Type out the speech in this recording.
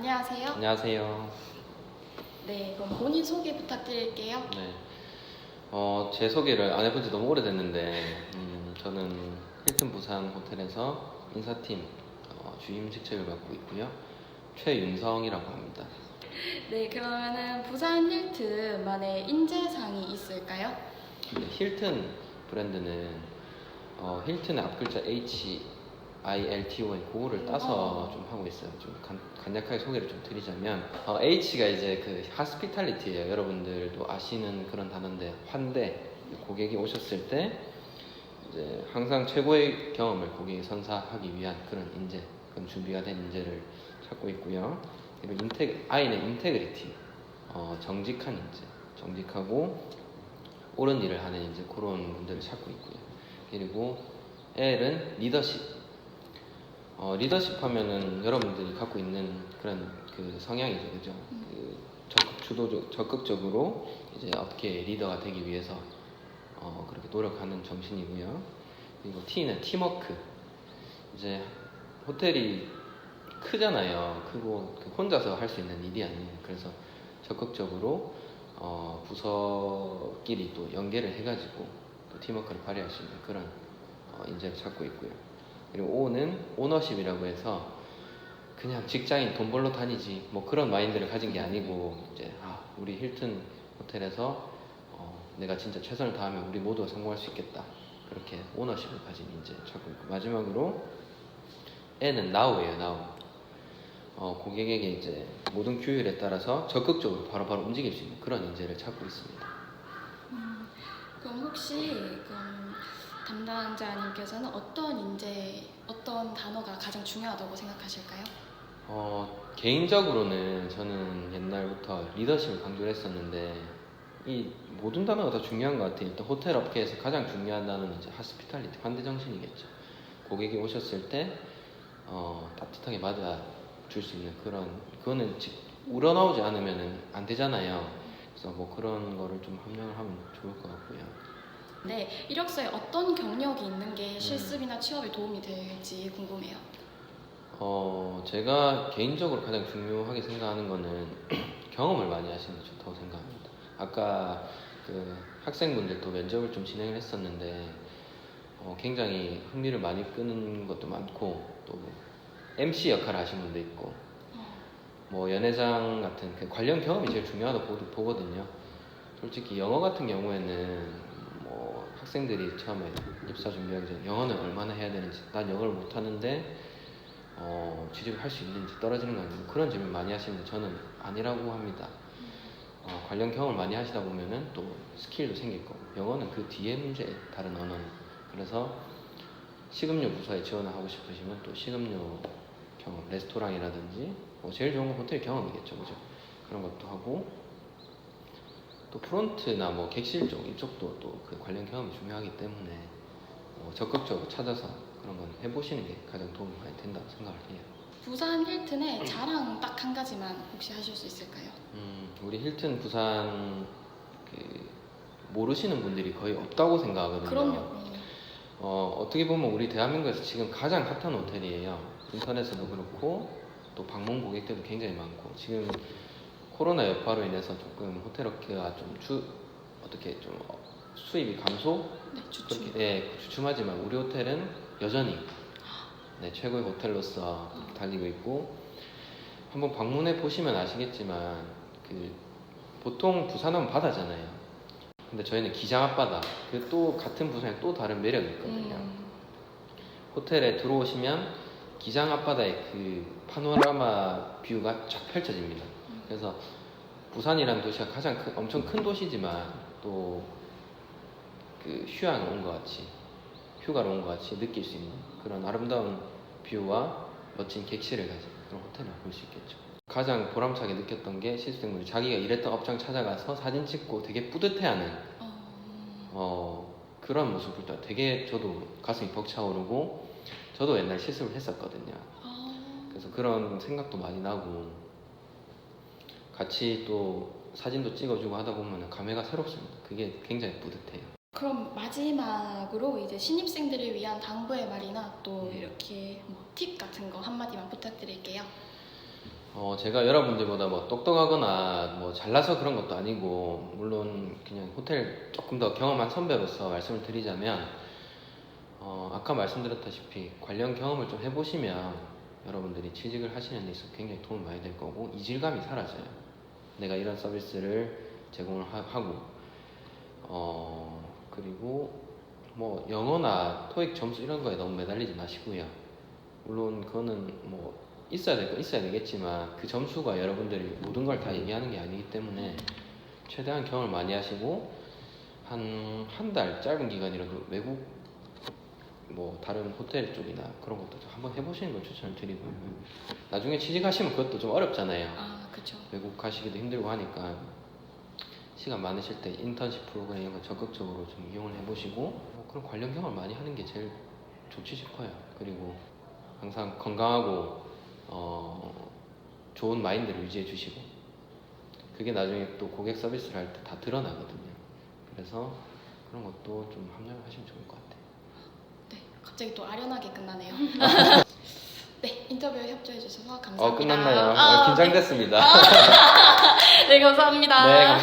안녕하세요. 안녕하세요. 네, 그럼 본인 소개 부탁드릴게요. 네. 어, 제 소개를 안 해본 지 너무 오래됐는데, 음, 저는 힐튼 부산 호텔에서 인사팀 어, 주임 직책을 맡고 있고요. 최윤성이라고 합니다. 네, 그러면은 부산 힐튼만의 인재상이 있을까요? 네, 힐튼 브랜드는 어, 힐튼의 앞글자 H I L T O N 그거를 따서 어. 좀 하고 있어요. 좀 간, 간략하게 소개를 좀 드리자면 어, H가 이제 그 하스피탈리티예요. 여러분들도 아시는 그런 단어인데 환대 고객이 오셨을 때 이제 항상 최고의 경험을 고객이 선사하기 위한 그런 인재, 그런 준비가 된 인재를 찾고 있고요. 그리고 인테 I는 인테그리티, 어, 정직한 인재, 정직하고 옳은 일을 하는 이제 그런 분들을 찾고 있고요. 그리고 L은 리더십. 어, 리더십 하면은 여러분들이 갖고 있는 그런 그 성향이죠, 그죠? 그 적극 주도적, 적극적으로 이제 어떻게 리더가 되기 위해서 어, 그렇게 노력하는 정신이고요. 그리고 T는 팀워크. 이제 호텔이 크잖아요. 크고 그 혼자서 할 수 있는 일이 아니에요. 그래서 적극적으로 어, 부서끼리 또 연계를 해가지고 또 팀워크를 발휘할 수 있는 그런 어, 인재를 찾고 있고요. 그리고 O는 오너십이라고 해서 그냥 직장인 돈 벌러 다니지 뭐 그런 마인드를 가진 게 아니고 이제 아, 우리 힐튼 호텔에서 어, 내가 진짜 최선을 다하면 우리 모두가 성공할 수 있겠다. 그렇게 오너십을 가진 인재 찾고 있고 마지막으로 N은 now예요 now. 어, 고객에게 이제 모든 규율에 따라서 적극적으로 바로바로 움직일 수 있는 그런 인재를 찾고 있습니다. 음, 그럼 혹시 그럼 담당자님께서는 어떤 인재, 어떤 단어가 가장 중요하다고 생각하실까요? 어, 개인적으로는 저는 옛날부터 리더십을 강조를 했었는데 이 모든 단어가 다 중요한 것 같아요. 일단 호텔 업계에서 가장 중요한 단어는 이제 하스피탈리티, 환대 정신이겠죠. 고객이 오셨을 때 어, 따뜻하게 맞아 줄 수 있는 그런 그거는 직 우러나오지 않으면 안 되잖아요. 그래서 뭐 그런 거를 좀 합력을 하면 좋을 것 같고요. 네, 이력서에 어떤 경력이 있는 게 실습이나 취업에 도움이 될지 궁금해요. 어, 제가 개인적으로 가장 중요하게 생각하는 거는 경험을 많이 하시는 게 좋다고 생각합니다. 아까 그 학생분들도 면접을 좀 진행을 했었는데 어, 굉장히 흥미를 많이 끄는 것도 많고 또 MC 역할을 하신 분도 있고 뭐 연회장 같은 그 관련 경험이 제일 중요하다고 보- 보거든요. 솔직히 영어 같은 경우에는 뭐 학생들이 처음에 입사 준비하기 전에 영어는 얼마나 해야 되는지 난 영어를 못 하는데 어, 취직을 할 수 있는지 떨어지는 거 아니고 그런 질문 많이 하시는데 저는 아니라고 합니다. 어, 관련 경험을 많이 하시다 보면은 또 스킬도 생길 거고. 영어는 그 뒤에 문제 다른 언어는. 그래서 식음료 부서에 지원을 하고 싶으시면 또 식음료 경험 레스토랑이라든지 뭐 제일 좋은 건 호텔 경험이겠죠. 그죠? 그런 것도 하고 또 프론트나 뭐 객실 쪽 이쪽도 또 그 관련 경험이 중요하기 때문에 어, 적극적으로 찾아서 그런 건 해보시는 게 가장 도움이 많이 된다고 생각을 해요. 부산 힐튼의 자랑 딱 한 가지만 혹시 하실 수 있을까요? 음, 우리 힐튼 부산 그 모르시는 분들이 거의 없다고 생각하거든요. 그럼요. 어, 어떻게 보면 우리 대한민국에서 지금 가장 핫한 호텔이에요. 인터넷에도 그렇고 또 방문 고객들도 굉장히 많고 지금 코로나 여파로 인해서 조금 호텔 업계가 좀 주, 어떻게 좀 어, 수입이 감소 네, 주춤. 그렇게 예, 주춤하지만 우리 호텔은 여전히 네, 최고의 호텔로서 달리고 있고 한번 방문해 보시면 아시겠지만 그 보통 부산하면 바다잖아요. 근데 저희는 기장 앞바다. 그 또 같은 부산에 또 다른 매력이 있거든요. 음, 호텔에 들어오시면 기장 앞바다의 그 파노라마 뷰가 쫙 펼쳐집니다. 그래서 부산이라는 도시가 가장 큰, 엄청 큰 도시지만 또 그 휴양 온 것 같이 휴가로 온 것 같이 느낄 수 있는 그런 아름다운 뷰와 멋진 객실을 가진 그런 호텔을 볼 수 있겠죠. 가장 보람차게 느꼈던 게 실습생분이 자기가 일했던 업장 찾아가서 사진 찍고 되게 뿌듯해하는 어, 어, 그런 모습을 또 되게 저도 가슴이 벅차오르고 저도 옛날 실습을 했었거든요. 어, 그래서 그런 생각도 많이 나고 같이 또 사진도 찍어주고 하다 보면 감회가 새롭습니다. 그게 굉장히 뿌듯해요. 그럼 마지막으로 이제 신입생들을 위한 당부의 말이나 또 음. 이렇게 뭐 팁 같은 거 한마디만 부탁드릴게요. 어, 제가 여러분들보다 뭐 똑똑하거나 뭐 잘나서 그런 것도 아니고 물론 그냥 호텔 조금 더 경험한 선배로서 말씀을 드리자면 어, 아까 말씀드렸다시피 관련 경험을 좀 해보시면 여러분들이 취직을 하시는 데 있어서 굉장히 도움이 많이 될 거고 이질감이 사라져요. 내가 이런 서비스를 제공을 하, 고 어, 그리고 뭐 영어나 토익 점수 이런 거에 너무 매달리지 마시고요. 물론 그거는 뭐 있어야 될 거 있어야 되겠지만 그 점수가 여러분들이 모든 걸 다 얘기하는 게 아니기 때문에 최대한 경험을 많이 하시고 한 한 달 짧은 기간이라도 외국 뭐 다른 호텔 쪽이나 그런 것도 좀 한번 해보시는 걸 추천을 드리고요. 나중에 취직하시면 그것도 좀 어렵잖아요. 아 그쵸. 외국 가시기도 힘들고 하니까 시간 많으실 때 인턴십 프로그램 이런 거 적극적으로 좀 이용을 해보시고 뭐 그런 관련 경험을 많이 하는 게 제일 좋지 싶어요. 그리고 항상 건강하고 어, 좋은 마인드를 유지해 주시고 그게 나중에 또 고객 서비스를 할 때 다 드러나거든요. 그래서 그런 것도 좀 합력을 하시면 좋을 것 같아요. 네 갑자기 또 아련하게 끝나네요. 네 인터뷰에 협조해 주셔서 감사합니다. 어 끝났나요? 아, 어, 긴장됐습니다. 네, 네 감사합니다. 네, 감사합니다.